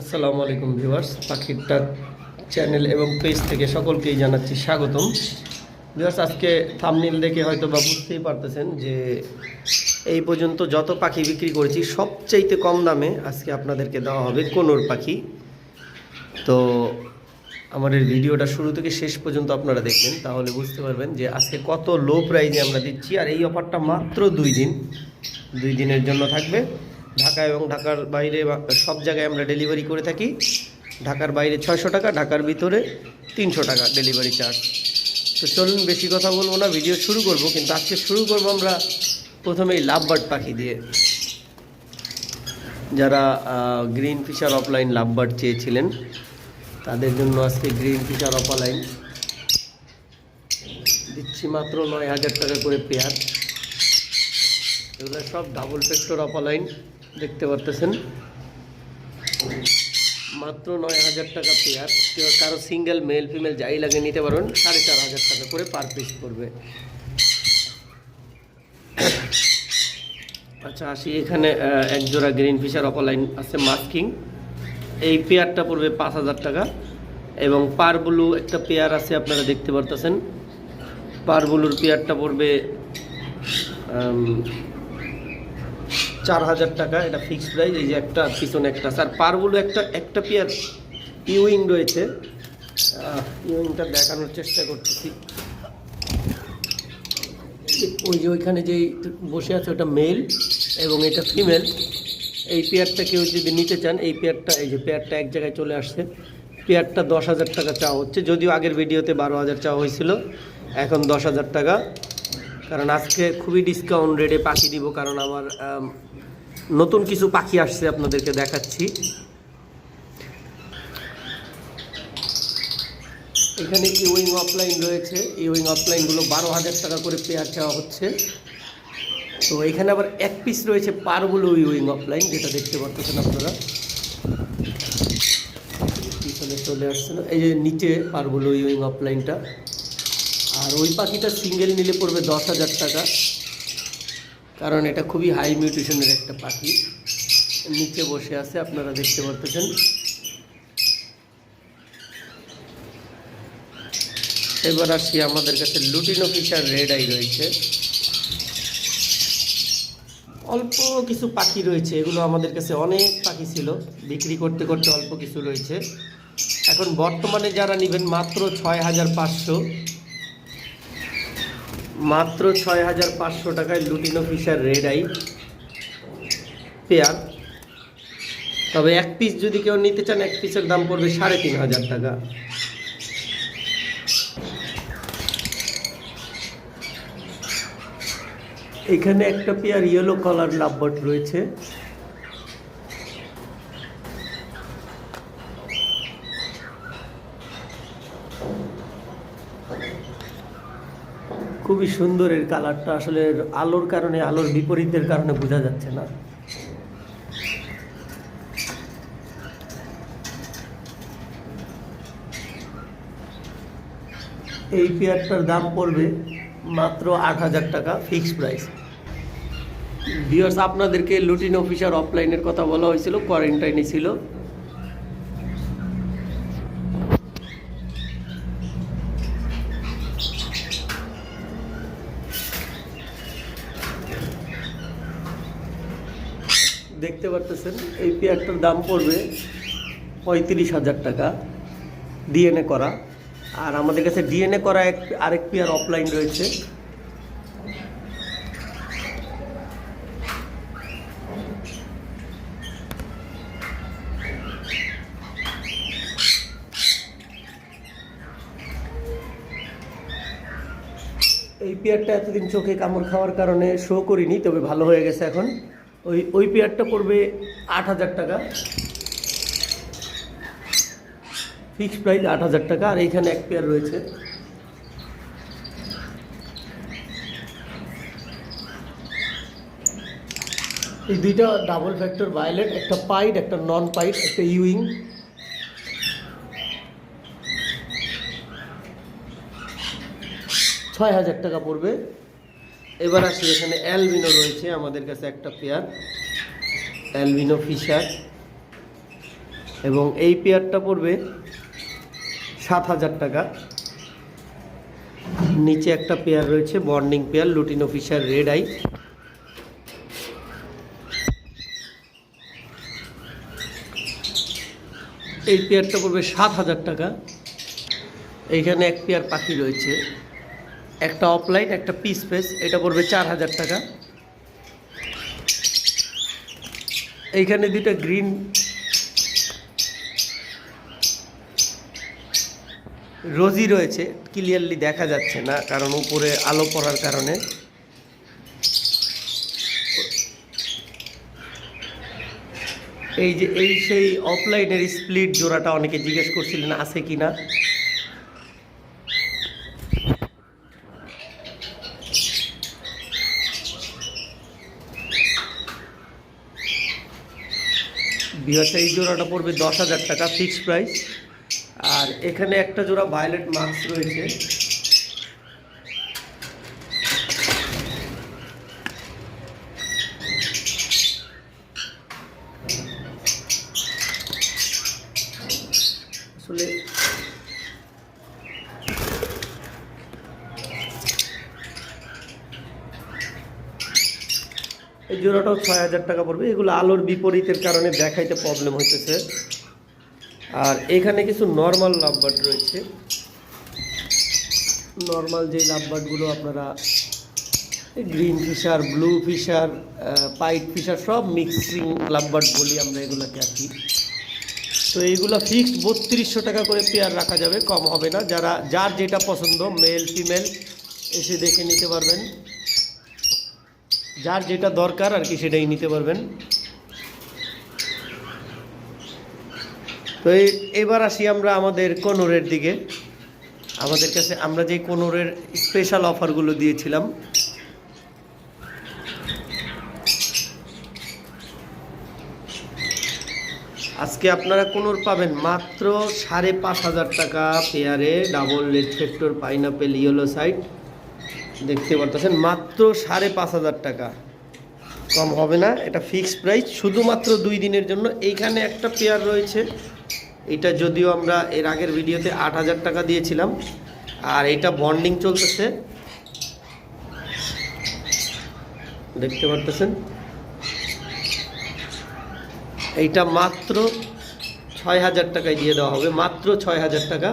আসসালামু আলাইকুম ভিউয়ার্স পাখির ডাক চ্যানেল এবং পেজ থেকে সকলকেই জানাচ্ছি স্বাগতম। ভিউয়ার্স, আজকে থামনিল দেখে হয়তো বা বুঝতেই পারতেছেন যে এই পর্যন্ত যত পাখি বিক্রি করেছি, সবচাইতে কম দামে আজকে আপনাদেরকে দেওয়া হবে কোনোর পাখি। তো আমাদের ভিডিওটা শুরু থেকে শেষ পর্যন্ত আপনারা দেখবেন, তাহলে বুঝতে পারবেন যে আজকে কত লো প্রাইজে আমরা দিচ্ছি। আর এই অফারটা মাত্র দুই দিন, দুই দিনের জন্য থাকবে। ঢাকা এবং ঢাকার বাইরে সব জায়গায় আমরা ডেলিভারি করে থাকি। ঢাকার বাইরে ছয়শো টাকা, ঢাকার ভিতরে তিনশো টাকা ডেলিভারি চার্জ। তো চলুন বেশি কথা বলব না, ভিডিও শুরু করব, কিন্তু আজকে শুরু করব আমরা প্রথমেই লাভবার্ড পাখি দিয়ে। যারা গ্রিন ফিশার অফলাইন লাভবার্ড চেয়েছিলেন, তাদের জন্য আজকে গ্রিন ফিশার অফলাইন। দিচ্ছি মাত্র নয় হাজার টাকা করে পেয়ার। এগুলো সব ডাবল ফ্যাক্টর অফলাইন। দেখতে পারতেছেন। মাত্র নয় হাজার টাকা পেয়ার। কারও সিঙ্গেল মেল ফিমেল যাই লাগে নিতে পারবেন সাড়ে চার হাজার টাকা করে পার পিস পড়বে। আচ্ছা আসি এখানে আহ, এক জোড়া গ্রিন ফিশার অপলাইন আছে মাস্কিং এই পেয়ারটা পড়বে পাঁচ হাজার টাকা। এবং পার ব্লু একটা পেয়ার আছে আপনারা দেখতে পারতেছেন। পার ব্লুর পেয়ারটা পড়বে চার হাজার টাকা, এটা ফিক্সড প্রাইস এই যে একটা আর পিছনে একটা। স্যার পারগুলো একটা একটা পেয়ার ইউইং রয়েছে। ইউইংটা দেখানোর চেষ্টা করতেছি। ওই যে ওইখানে যেই বসে আছে, ওটা মেল এবং এটা ফিমেল এই পেয়ারটা কেউ যদি নিতে চান, এই পেয়ারটা এই যে পেয়ারটা এক জায়গায় চলে আসছে। পেয়ারটা দশ হাজার টাকা চাওয়া হচ্ছে, যদিও আগের ভিডিওতে বারো হাজার চাওয়া হয়েছিল, এখন দশ হাজার টাকা। কারণ আজকে খুবই ডিসকাউন্ট রেটে পাখি দিব, কারণ আমার নতুন কিছু পাখি আসছে আপনাদেরকে দেখাচ্ছি। এখানে ইউইং অফলাইন রয়েছে। ইউইং অফলাইনগুলো বারো হাজার টাকা করে পেয়ার চাওয়া হচ্ছে। তো এখানে আবার এক পিস রয়েছে পারগুলো ইউইং অফলাইন যেটা দেখতে পাচ্ছেন আপনারা। পিছনে চলে আসছে এই যে নিচে পারগুলো ইউইং অফলাইনটা আর ওই পাখিটা সিঙ্গেল নিলে পড়বে দশ হাজার টাকা। কারণ এটা খুবই হাই মিউটেশনের একটা পাখি। নিচে বসে আছে, আপনারা দেখতে পারতেছেন এবার আসি আমাদের কাছে লুটিনো ফিশার রেড আই রয়েছে। অল্প কিছু পাখি রয়েছে, এগুলো আমাদের কাছে অনেক পাখি ছিল। বিক্রি করতে করতে অল্প কিছু রয়েছে। এখন বর্তমানে যারা নেবেন মাত্র ছয় হাজার পাঁচশো। মাত্র ছয় হাজার পাঁচশো টাকায় lutino Fischer red eye pair. তবে এক পিস যদি কেউ নিতে চান, এক পিসের দাম পড়বে সাড়ে তিন হাজার টাকা। এখানে একটা পেয়ার ইয়েলো কালার লাভবার্ড রয়েছে। খুবই সুন্দর এর কালারটা। আসলে আলোর কারণে, আলোর বিপরীতের কারণে বোঝা যাচ্ছে না। এই পেয়ারটার দাম পড়বে মাত্র আট হাজার টাকা ফিক্সড প্রাইস। ভিউয়ার্স, আপনাদেরকে লুটিন অফিসার অফলাইনের কথা বলা হয়েছিল, কোয়ারেন্টাইনে ছিল। দেখতে পারতেছেন, এই পেয়ারটার দাম পড়বে পঁয়ত্রিশ হাজার টাকা ডিএনএ করা। আর আমাদের কাছে ডিএনএ করা এক, আরেক পেয়ার অফলাইন রয়েছে। এই পেয়ারটা এতদিন চোখে কামড় খাওয়ার কারণে শো করিনি, তবে ভালো হয়ে গেছে এখন। ওই ওই পেয়ারটা পড়বে আট হাজার টাকা। ফিক্সড প্রাইস আট হাজার টাকা, আর এইখানে এক পেয়ার রয়েছে। এই দুইটা ডাবল ফ্যাক্টর ভায়োলেট একটা পাইট একটা নন পাইট একটা ইউইং ছয় হাজার টাকা পড়বে। এবার আসি, এখানে অ্যালবিনো রয়েছে, আমাদের কাছে একটা পেয়ার অ্যালবিনো ফিশার। এবং এই পেয়ারটা পড়বে সাত হাজার টাকা। নিচে একটা পেয়ার রয়েছে bonding pair lutino Fischer red eye এই পেয়ারটা পড়বে সাত হাজার টাকা। এইখানে এক পেয়ার পাখি রয়েছে। একটা অফলাইন একটা পিস পেস এটা পড়বে চার হাজার টাকা। এইখানে দুটো গ্রিন রোজি রয়েছে ক্লিয়ারলি দেখা যাচ্ছে না, কারণ উপরে আলো পড়ার কারণে। এই যে, এই সেই অফলাইনের স্প্লিট জোড়াটা অনেকে জিজ্ঞেস করছিলেন, আছে কি না বিহার এই জোড়াটা পড়বে দশ হাজার টাকা ফিক্সড প্রাইস আর এখানে একটা জোড়া ভায়োলেট মাস্ক রয়েছে আসলে এই জোড়াটাও ছয় হাজার টাকা পড়বে। এগুলো আলোর বিপরীতের কারণে দেখাইতে প্রবলেম হইতেছে। আর এখানে কিছু নর্মাল লাভবার্ড রয়েছে। নর্মাল যে লাভবার্ডগুলো আপনারা green Fischer blue Fischer pied Fischer সব মিক্সিং লাভবার্ড বলি আমরা এগুলোকে আর কি। তো এইগুলো ফিক্সড বত্রিশশো টাকা করে পেয়ার রাখা যাবে, কম হবে না। যারা, যার যেটা পছন্দ মেল ফিমেল এসে দেখে নিতে পারবেন। যার যেটা দরকার আর কি সেটাই নিতে পারবেন। তো এবার আসি আমরা আমাদের কোনোরের দিকে। আমাদের কাছে আমরা যে কোনোরের স্পেশাল অফারগুলো দিয়েছিলাম। আজকে আপনারা কোনোর পাবেন মাত্র সাড়ে পাঁচ হাজার টাকা পেয়ারে double red factor pineapple yellow side দেখতে পারতেছেন, মাত্র সাড়ে পাঁচ হাজার টাকা। কম হবে না, এটা ফিক্সড প্রাইস শুধুমাত্র দুই দিনের জন্য। এইখানে একটা পেয়ার রয়েছে, এটা যদিও আমরা এর আগের ভিডিওতে আট হাজার টাকা দিয়েছিলাম, আর এটা বন্ডিং চলতেছে। দেখতে পারতেছেন? এইটা মাত্র ছয় হাজার টাকায় দিয়ে দেওয়া হবে, মাত্র ছয় হাজার টাকা।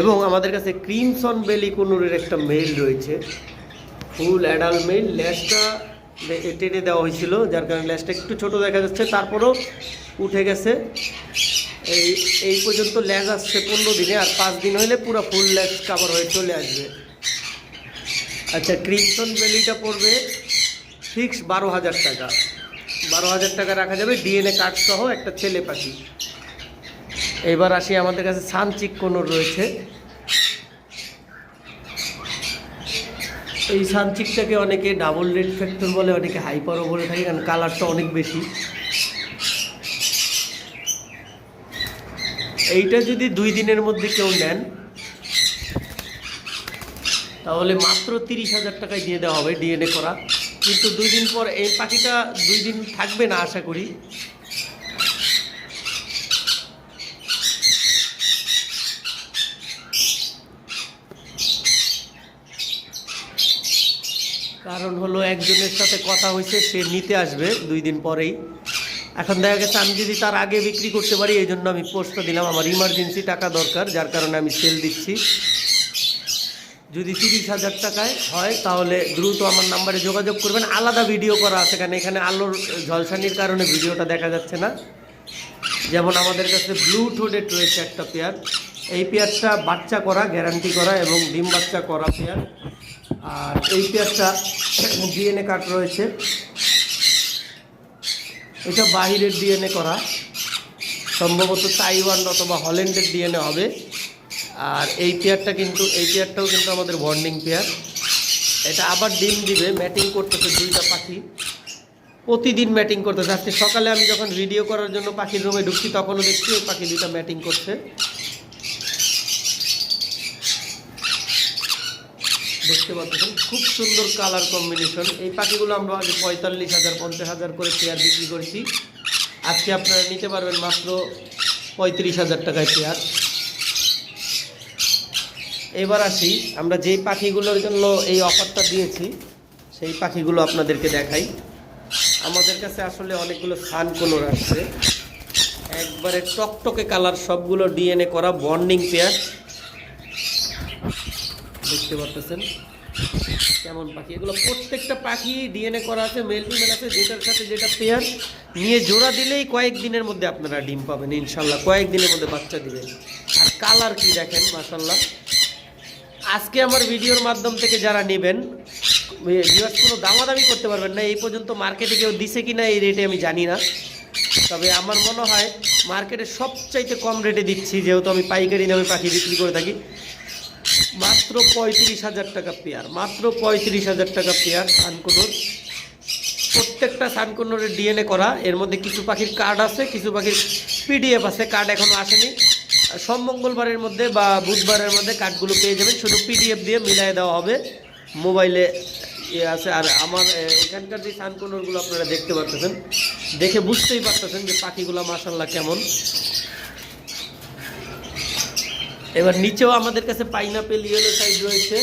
এবং আমাদের কাছে ক্রিমসন বেলি কুনুরের একটা মেল রয়েছে। ফুল অ্যাডাল্ট মেল ল্যাসটা টেনে দেওয়া হয়েছিল, যার কারণে ল্যাসটা একটু ছোট দেখা যাচ্ছে, তারপরও উঠে গেছে। এই এই পর্যন্ত ল্যাস আসছে পনেরো দিনে, আর পাঁচ দিন হলে পুরো ফুল ল্যাস কাভার হয়ে চলে আসবে। আচ্ছা ক্রিমসন বেলিটা পড়বে ফিক্স বারো হাজার টাকা। বারো হাজার টাকা রাখা যাবে ডিএনএ কার্ড সহ একটা ছেলে পাখি। এবার আসি আমাদের কাছে সানচিক কোনোর রয়েছে। এই সানচিকটাকে অনেকে ডাবল রেড ফ্যাক্টর বলে, অনেকে হাইপারও বলে থাকে, কারণ কালারটা অনেক বেশি। এইটা যদি দুই দিনের মধ্যে কেউ নেন, তাহলে মাত্র তিরিশ হাজার টাকায় দিয়ে দেওয়া হবে ডিএনএ করা। কিন্তু দুই দিন পর এই পাখিটা দুই দিন থাকবে না, আশা করি। কারণ হলো একজনের সাথে কথা হয়েছে, সে নিতে আসবে দুই দিন পরেই। এখন দেখা গেছে আমি যদি তার আগে বিক্রি করতে পারি, এই জন্য আমি পোস্টটা দিলাম। আমার ইমার্জেন্সি টাকা দরকার, যার কারণে আমি সেল দিচ্ছি। যদি তিরিশ হাজার টাকায় হয়, তাহলে দ্রুত আমার নাম্বারে যোগাযোগ করবেন। আলাদা ভিডিও করা আছে কারণ এখানে আলোর ঝলসানির কারণে ভিডিওটা দেখা যাচ্ছে না। যেমন আমাদের কাছে ব্লু টোডেট রয়েছে একটা পেয়ার এই পেয়ারটা বাচ্চা করা গ্যারান্টি করা এবং ডিম বাচ্চা করা পেয়ার আর এই পেয়ারটা ডিএনএ কার্ড রয়েছে। এটা বাহিরের ডিএনএ করা। সম্ভবত তাইওয়ান অথবা হল্যান্ডের ডিএনএ হবে। আর এই পেয়ারটা কিন্তু, এই পেয়ারটাও কিন্তু আমাদের বন্ডিং পেয়ার। এটা আবার ডিম দিবে, ম্যাটিং করতেছে দুইটা পাখি। প্রতিদিন ম্যাটিং করতেছে। আজকে সকালে আমি যখন ভিডিও করার জন্য পাখির রুমে ঢুকছি, তখনও দেখছি ওই পাখি দুইটা ম্যাটিং করছে। দেখতে পাচ্ছেন, খুব সুন্দর কালার কম্বিনেশন এই পাখিগুলো আমরা আগে পঁয়তাল্লিশ হাজার, পঞ্চাশ হাজার করে পেয়ার বিক্রি করেছি। আজকে আপনারা নিতে পারবেন মাত্র পঁয়ত্রিশ হাজার টাকায় পেয়ার এবার আসি, আমরা যেই পাখিগুলোর জন্য এই অফারটা দিয়েছি, সেই পাখিগুলো আপনাদেরকে দেখাই। আমাদের কাছে আসলে অনেকগুলো সান কোনোর আসছে। একবারে টকটকে কালার সবগুলো ডিএনএ করা বন্ডিং পেয়ার দেখতে পাচ্ছেন কেমন পাখি? এগুলো প্রত্যেকটা পাখি ডিএনএ করা আছে মেল ফিমেল আছে, যেটার সাথে যেটা পেয়ার নিয়ে জোড়া দিলেই কয়েক দিনের মধ্যে আপনারা ডিম পাবেন, ইনশাল্লাহ। কয়েক দিনের মধ্যে বাচ্চা দিবেন। আর কালার কি দেখেন মাসাল্লাহ আজকে আমার ভিডিওর মাধ্যম থেকে যারা নেবেন কোনো দামাদামি করতে পারবেন না। এই পর্যন্ত মার্কেটে কেউ দিছে কি না এই রেটে আমি জানি না। তবে আমার মনে হয় মার্কেটে সবচাইতে কম রেটে দিচ্ছি, যেহেতু আমি পাইকারি দামে পাখি বিক্রি করে থাকি। মাত্র পঁয়ত্রিশ হাজার টাকা পেয়ার, মাত্র পঁয়ত্রিশ হাজার টাকা পেয়ার সানকুনোর। প্রত্যেকটা সানকুনোরের ডিএনএ করা, এর মধ্যে কিছু পাখির কার্ড আছে, কিছু পাখির পিডিএফ আছে কার্ড এখনও আসেনি। সব মঙ্গলবারের মধ্যে বা বুধবারের মধ্যে কার্ডগুলো পেয়ে যাবেন, শুধু পিডিএফ দিয়ে মিলাই দেওয়া হবে। মোবাইলে ইয়ে আছে, আর আমার এখানকার যে সানকুনোরগুলো আপনারা দেখতে পারতেছেন, দেখে বুঝতেই পারতেছেন যে পাখিগুলো মাসাল্লাহ কেমন। এবার নিচেও আমাদের কাছে পাইনাপেল ইয়েলো সাইড রয়েছে।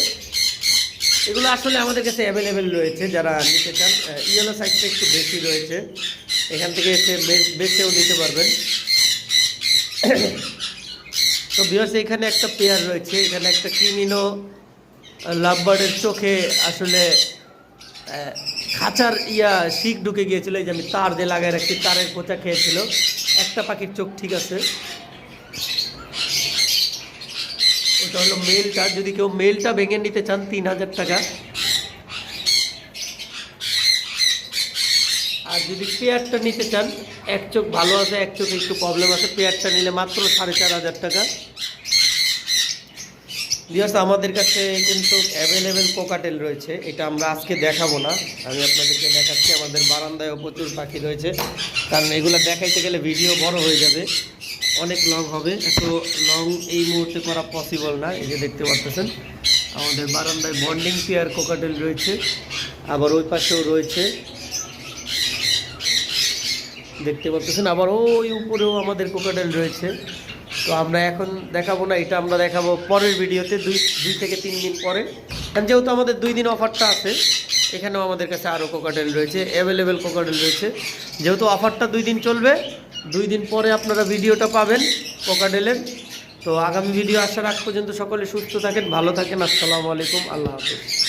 এগুলো আসলে আমাদের কাছে অ্যাভেলেবেল রয়েছে, যারা নিতে চান। ইয়েলো সাইডটা একটু বেশি রয়েছে। এখান থেকে এসে বেছেও নিতে পারবেন। তো বিয়ার্স এখানে একটা পেয়ার রয়েছে। এখানে একটা ক্রিমিনো লাভবার্ডের চোখে আসলে খাঁচার ইয়া শিক ঢুকে গিয়েছিল। এই যে আমি তার দিয়ে লাগাই রাখছি, তারের কোচা খেয়েছিল। একটা পাখির চোখ ঠিক আছে। ওটা হলো মেলটা যদি কেউ মেলটা ভেঙে নিতে চান তিন হাজার টাকা। আর যদি পেয়ারটা নিতে চান, এক চোখ ভালো আছে, এক চোখে একটু প্রবলেম আছে পেয়ারটা নিলে মাত্র সাড়ে চার হাজার টাকা। বিয়ার্স আমাদের কাছে কিন্তু অ্যাভেলেবেল কোকাটেল রয়েছে, এটা আমরা আজকে দেখাবো না। আমি আপনাদেরকে দেখাচ্ছি, আমাদের বারান্দায়ও প্রচুর পাখি রয়েছে। কারণ এগুলো দেখাইতে গেলে ভিডিও বড় হয়ে যাবে। অনেক লং হবে। এত লং এই মুহূর্তে করা পসিবল না, এই যে দেখতে পাচ্ছেন। আমাদের বারান্দায় বন্ডিং পেয়ার কোকাটেল রয়েছে, আবার ওই পাশেও রয়েছে। দেখতে পাচ্ছেন, আবার ওই উপরেও আমাদের কোকাটেল রয়েছে। তো আমরা এখন দেখাবো না, এটা আমরা দেখাবো পরের ভিডিওতে, দুই দুই থেকে তিন দিন পরে। কারণ যেহেতু আমাদের দুই দিন অফারটা আছে, এখানেও আমাদের কাছে আরও কোকাটেল রয়েছে অ্যাভেলেবেল কোকাটেল রয়েছে। যেহেতু অফারটা দুই দিন চলবে দুই দিন পরে আপনারা ভিডিওটা পাবেন পোকাডেলের তো আগামী ভিডিও আসার আগ পর্যন্ত সকলে সুস্থ থাকেন, ভালো থাকেন। আসসালামু আলাইকুম, আল্লাহ হাফিজ।